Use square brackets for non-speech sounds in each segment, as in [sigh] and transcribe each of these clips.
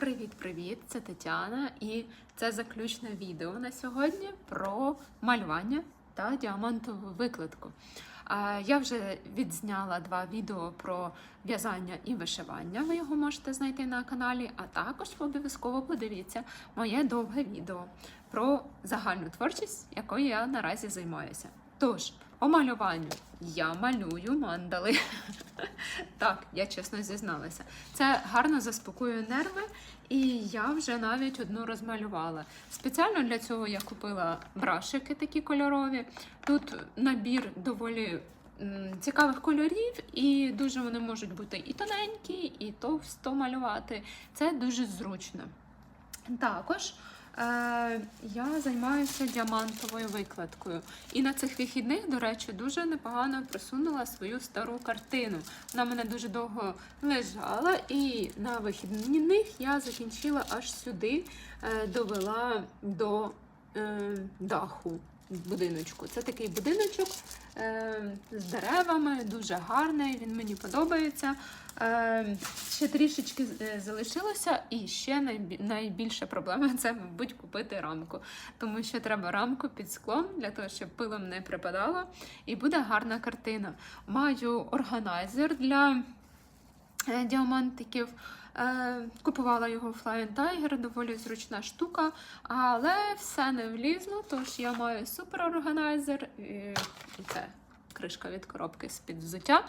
Привіт-привіт! Це Тетяна, і це заключне відео на сьогодні про малювання та діамантову викладку. Я вже відзняла два відео про в'язання і вишивання. Ви його можете знайти на каналі, а також обов'язково подивіться моє довге відео про загальну творчість, якою я наразі займаюся. Тож, по малюванню я малюю мандали. [laughs] Так, я чесно зізналася. Це гарно заспокоює нерви, і я вже навіть одну розмалювала. Спеціально для цього я купила брашики такі кольорові. Тут набір доволі цікавих кольорів, і дуже вони можуть бути і тоненькі, і товсто малювати. Це дуже зручно. Також я займаюся діамантовою викладкою. І на цих вихідних, до речі, дуже непогано просунула свою стару картину. Вона мене дуже довго лежала, і на вихідних я закінчила аж сюди, е, довела до е, даху будиночку. Це такий будиночок е, з деревами, дуже гарний, він мені подобається. Е, ще трішечки е, залишилося, і ще найбільша проблема це, мабуть, купити рамку. Тому що треба рамку під склом для того, щоб пилом не припадало, і буде гарна картина. Маю органайзер для е, діамантиків. Е, Купувала його Flying Tiger, доволі зручна штука, але все не влізло, тож я маю супер органайзер. І і це кришка від коробки з-під взуття.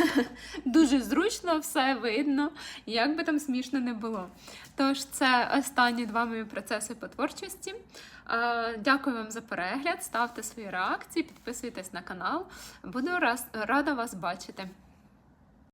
[laughs] Дуже зручно, все видно, як би там смішно не було. Тож, це останні два мої процеси по творчості. Е, Дякую вам за перегляд, ставте свої реакції, підписуйтесь на канал. Буду рада вас бачити.